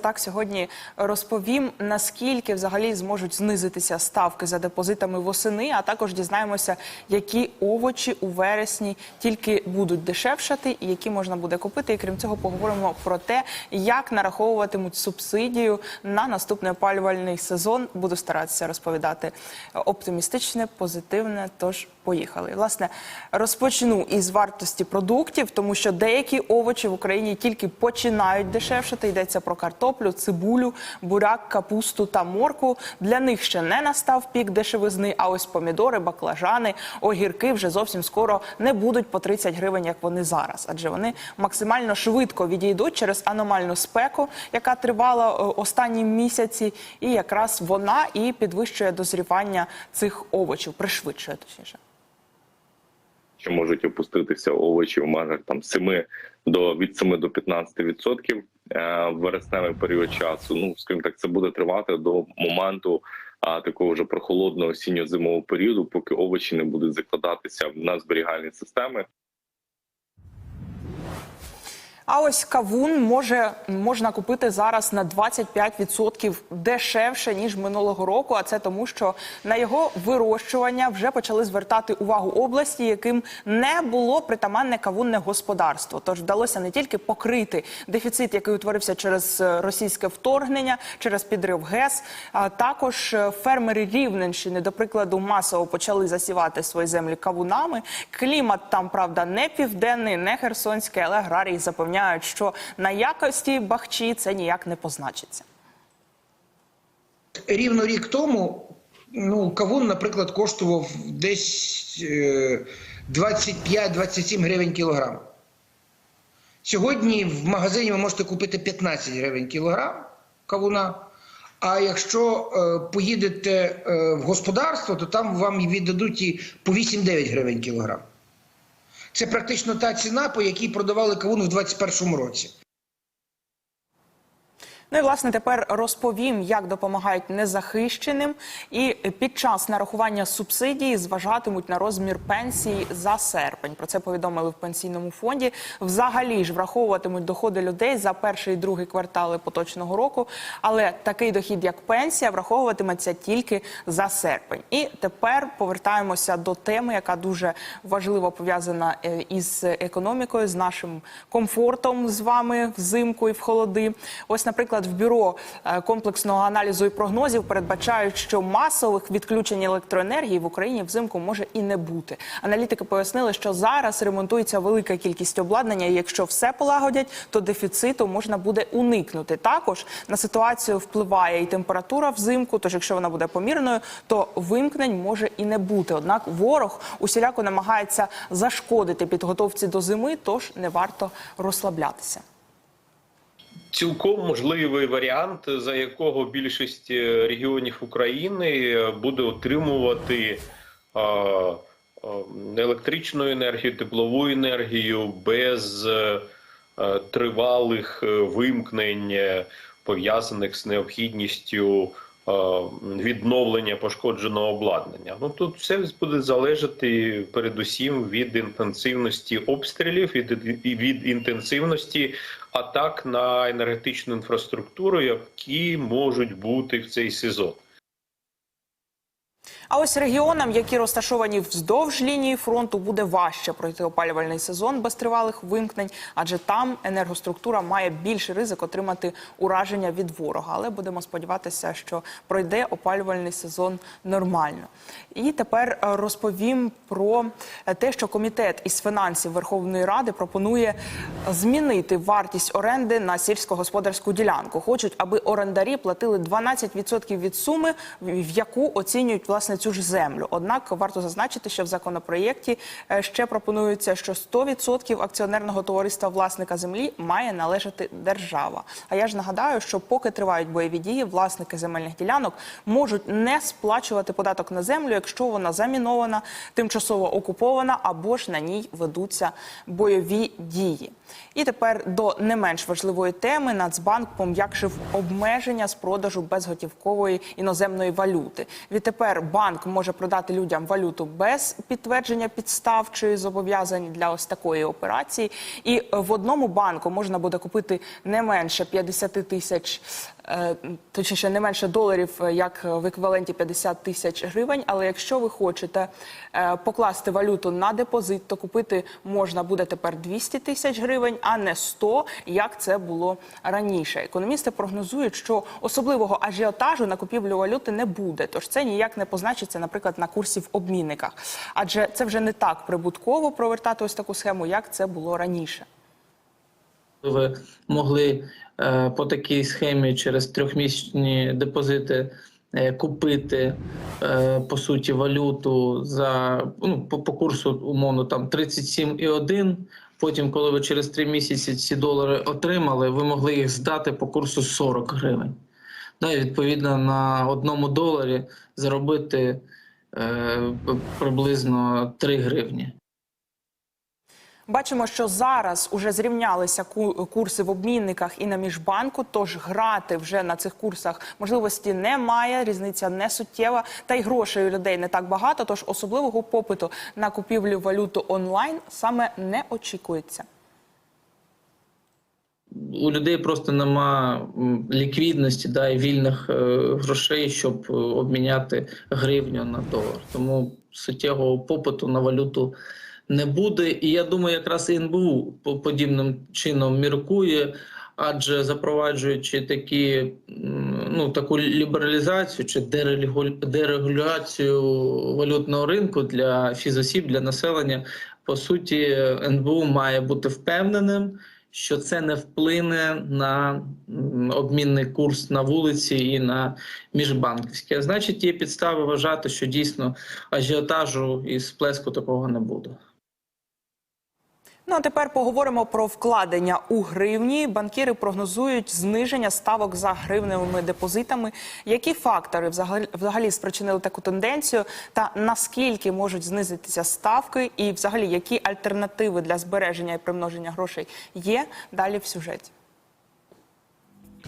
Так, сьогодні розповім, наскільки взагалі зможуть знизитися ставки за депозитами восени, а також дізнаємося, які овочі у вересні тільки будуть дешевшати і які можна буде купити. І крім цього, поговоримо про те, як нараховуватимуть субсидію на наступний опалювальний сезон. Буду старатися розповідати оптимістичне, позитивне. Тож поїхали. Власне, розпочну із вартості продуктів, тому що деякі овочі в Україні тільки починають дешевшати. Йдеться про картоплю, цибулю, буряк, капусту та моркву. Для них ще не настав пік дешевизни. А ось помідори, баклажани, огірки вже зовсім скоро не будуть по 30 гривень, як вони зараз, адже вони максимально швидко відійдуть через аномальну спеку, яка тривала е, останні місяці, і якраз вона і підвищує дозрівання цих овочів, пришвидшує точніше. що можуть опуститися овочі в межах там 7 до від 7 до 15 відсотків вересневий період часу. Ну скажімо так, це буде тривати до моменту а, такого вже прохолодного осінньо-зимового періоду, поки овочі не будуть закладатися на зберігальні системи. А ось кавун може можна купити зараз на 25% дешевше ніж минулого року. А це тому, що на його вирощування вже почали звертати увагу області, яким не було притаманне кавунне господарство. Тож вдалося не тільки покрити дефіцит, який утворився через е, російське вторгнення, через підрив ГЕС, а також е, фермери Рівненщини, до прикладу, масово почали засівати свої землі кавунами. Клімат там, правда, не південний, не херсонський, але аграрії запевняють, що на якості бахчі це ніяк не позначиться. Рівно рік тому ну, кавун, наприклад, коштував десь е, 25-27 гривень кілограм. Сьогодні в магазині ви можете купити 15 гривень кілограм кавуна. А якщо е, поїдете е, в господарство, то там вам віддадуть і по 8-9 гривень кілограм. Це практично та ціна, по якій продавали кавун в 2021 році. Ну і власне тепер розповім, як допомагають незахищеним, і під час нарахування субсидії зважатимуть на розмір пенсії за серпень. Про це повідомили в пенсійному фонді. Взагалі ж враховуватимуть доходи людей за перший і другий квартали поточного року. Але такий дохід, як пенсія, враховуватиметься тільки за серпень. І тепер повертаємося до теми, яка дуже важливо пов'язана е, із економікою, з нашим комфортом з вами взимку і в холоди. Ось, наприклад, в бюро е, комплексного аналізу і прогнозів передбачають, що масових відключень електроенергії в Україні взимку може і не бути. Аналітики пояснили, що зараз ремонтується велика кількість обладнання. і Якщо все полагодять, то дефіциту можна буде уникнути. Також на ситуацію впливає і температура взимку. Тож, якщо вона буде помірною, то вимкнень може і не бути. Однак ворог усіляко намагається зашкодити підготовці до зими, тож не варто розслаблятися. Цілком можливий варіант, за якого більшість е, регіонів України буде отримувати електричну енергію, теплову енергію без е, е, тривалих вимкнень, пов'язаних з необхідністю відновлення пошкодженого обладнання. Ну тут все буде залежати передусім від інтенсивності обстрілів, і від інтенсивності атак на енергетичну інфраструктуру, які можуть бути в цей сезон. А ось регіонам, які розташовані вздовж лінії фронту, буде важче пройти опалювальний сезон без тривалих вимкнень, адже там енергоструктура має більший ризик отримати ураження від ворога. Але будемо сподіватися, що пройде опалювальний сезон нормально. І тепер е, розповім про те, що комітет із фінансів Верховної Ради пропонує змінити вартість оренди на сільськогосподарську ділянку. Хочуть, аби орендарі платили 12% від суми, в яку оцінюють власне цю ж землю. Однак варто зазначити, що в законопроєкті е, ще пропонується, що 100% акціонерного товариства власника землі має належати держава. А я ж нагадаю, що поки тривають бойові дії, власники земельних ділянок можуть не сплачувати податок на землю, якщо вона замінована, тимчасово окупована або ж на ній ведуться бойові дії. І тепер до не менш важливої теми Нацбанк пом'якшив обмеження з продажу безготівкової іноземної валюти. Відтепер банк банк може продати людям валюту без підтвердження підстав чи зобов'язань для ось такої операції. І в одному банку можна буде купити не менше 50 тисяч, точніше не менше доларів, е, як в еквіваленті 50 тисяч гривень. Але якщо ви хочете е, покласти валюту на депозит, то купити можна буде тепер 200 тисяч гривень, а не 100, як це було раніше. Економісти прогнозують, що особливого ажіотажу на купівлю валюти не буде. Тож це ніяк не позначиться, наприклад, на курсі в обмінниках. Адже це вже не так прибутково провертати ось таку схему, як це було раніше. Ви могли е, по такій схемі через трьохмісячні депозити е, купити е, по суті валюту за ну, по, по курсу умовно там 37,1. Потім, коли ви через три місяці ці долари отримали, ви могли їх здати по курсу 40 гривень. Да, і відповідно на одному доларі заробити е, приблизно 3 гривні. Бачимо, що зараз уже зрівнялися курси в обмінниках і на міжбанку. Тож грати вже на цих курсах можливості немає. Різниця не суттєва, та й грошей у людей не так багато. Тож особливого попиту на купівлю валюту онлайн саме не очікується. у людей просто нема ліквідності да, і вільних е, грошей, щоб е, обміняти гривню на долар. Тому суттєвого попиту на валюту не буде. І я думаю, якраз і НБУ по- подібним чином міркує. Адже запроваджуючи такі ну таку лібералізацію чи дерегуляцію валютного ринку для фізосіб, для населення, по суті, НБУ має бути впевненим, що це не вплине на обмінний курс на вулиці і на міжбанківські. Значить, є підстави вважати, що дійсно ажіотажу і сплеску такого не буде. Ну а тепер поговоримо про вкладення у гривні. Банкіри прогнозують зниження ставок за гривневими депозитами. Які фактори взагалі, спричинили таку тенденцію? Та наскільки можуть знизитися ставки? І, взагалі, які альтернативи для збереження і примноження грошей є? Далі в сюжеті.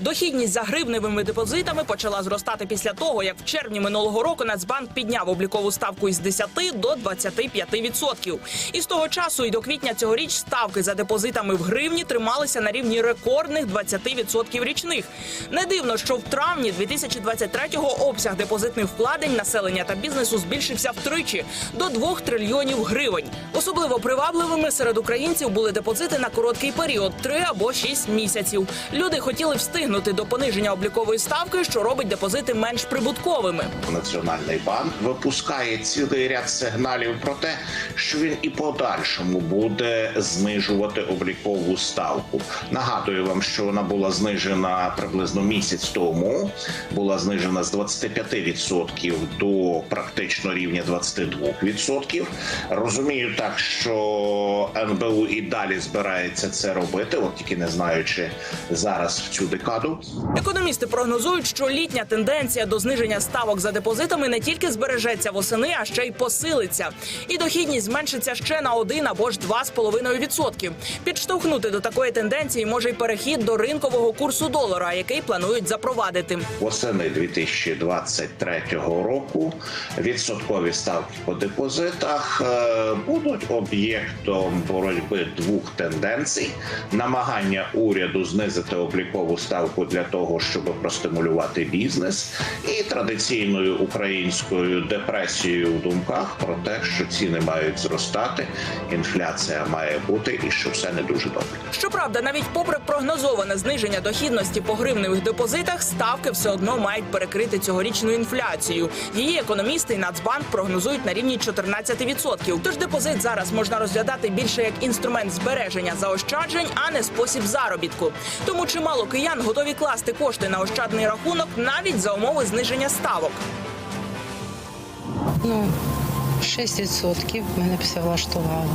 Дохідність за гривневими депозитами почала зростати після того, як в червні минулого року Нацбанк підняв облікову ставку із 10 до 25%. І з того часу і до квітня цьогоріч ставки за депозитами в гривні трималися на рівні рекордних 20% річних. Не дивно, що в травні 2023-го обсяг депозитних вкладень населення та бізнесу збільшився втричі до 2 трильйонів гривень. Особливо привабливими серед українців були депозити на короткий період 3 або 6 місяців. Люди хотіли встигнути до пониження облікової ставки, що робить депозити менш прибутковими. Національний банк випускає цілий ряд сигналів про те, що він і подальшому буде знижувати облікову ставку. Нагадую вам, що вона була знижена приблизно місяць тому, була знижена з 25% до практично рівня 22%. Розумію так, що НБУ і далі збирається це робити, от тільки не знаючи зараз в цю декаду. Економісти прогнозують, що літня тенденція до зниження ставок за депозитами не тільки збережеться восени, а ще й посилиться. І дохідність зменшиться ще на 1 або ж 2,5%. Підштовхнути до такої тенденції може й перехід до ринкового курсу долара, який планують запровадити. Восени 2023 року відсоткові ставки по депозитах е, будуть об'єктом боротьби двох тенденцій: намагання уряду знизити облікову ставку для того, щоб простимулювати бізнес, і традиційною українською депресією в думках про те, що ціни мають зростати, інфляція має бути і що все не дуже добре. Щоправда, навіть попри прогнозоване зниження дохідності по гривневих депозитах, ставки все одно мають перекрити цьогорічну інфляцію. Її економісти і Нацбанк прогнозують на рівні 14%. Тож депозит зараз можна розглядати більше як інструмент збереження заощаджень, а не спосіб заробітку. Тому чимало киян готові класти кошти на ощадний рахунок навіть за умови зниження ставок. Ну, 6% мене все влаштувало.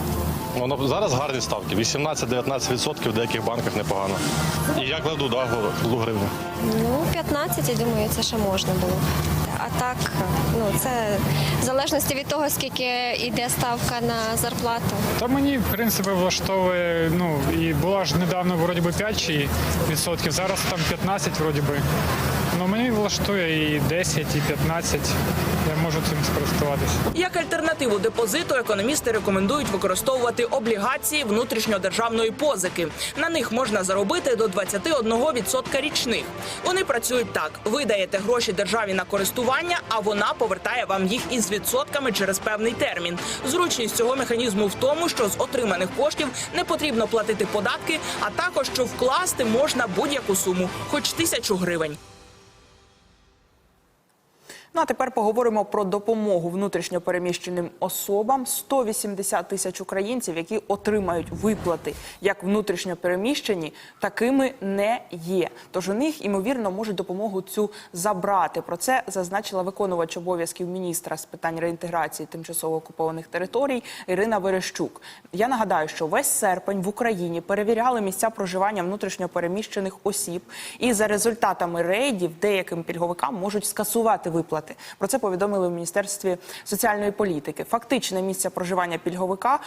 Воно зараз гарні ставки. 18-19% в деяких банках непогано. І я кладу, да, гривню. Ну, 15, я думаю, це ще можна було. Так, ну це в залежності від того, скільки йде ставка на зарплату. Та мені, в принципі, влаштовує, ну, і була ж недавно вроді би 5 чи відсотків, зараз там 15 вроді би. Ну, мені влаштує і 10, і 15. Я можу цим скористуватися. Як альтернативу депозиту, економісти рекомендують використовувати облігації внутрішньодержавної позики. На них можна заробити до 21% річних. Вони працюють так: ви даєте гроші державі на користування, а вона повертає вам їх із відсотками через певний термін. Зручність цього механізму в тому, що з отриманих коштів не потрібно платити податки, а також що вкласти можна будь-яку суму, хоч тисячу гривень. Ну а тепер поговоримо про допомогу внутрішньопереміщеним особам. 180 тисяч українців, які отримають виплати як внутрішньопереміщені, такими не є. Тож у них ймовірно можуть допомогу цю забрати. Про це зазначила виконувач обов'язків міністра з питань реінтеграції тимчасово окупованих територій Ірина Верещук. Я нагадаю, що весь серпень в Україні перевіряли місця проживання внутрішньопереміщених осіб, і за результатами рейдів деяким пільговикам можуть скасувати виплати. Про це повідомили в міністерстві соціальної політики. Фактичне місце проживання пільговика.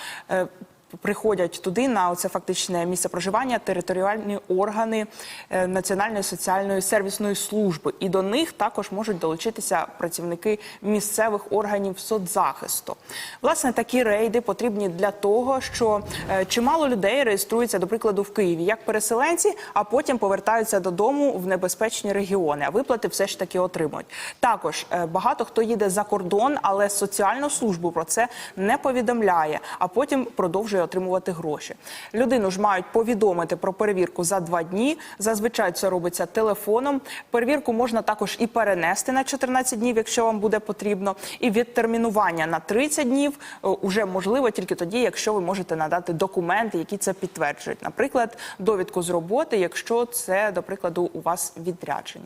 Приходять туди на оце фактичне місце проживання територіальні органи е, Національної соціальної сервісної служби, і до них також можуть долучитися працівники місцевих органів соцзахисту. Власне, такі рейди потрібні для того, що е, чимало людей реєструються, до прикладу, в Києві як переселенці, а потім повертаються додому в небезпечні регіони. А виплати все ж таки отримують. Також е, багато хто їде за кордон, але соціальну службу про це не повідомляє, а потім продовжує отримувати гроші. Людину ж мають повідомити про перевірку за два дні. Зазвичай це робиться телефоном. Перевірку можна також і перенести на 14 днів, якщо вам буде потрібно. І відтермінування на 30 днів е, уже можливо тільки тоді, якщо ви можете надати документи, які це підтверджують. Наприклад, довідку з роботи, якщо це, до прикладу, у вас відрядження.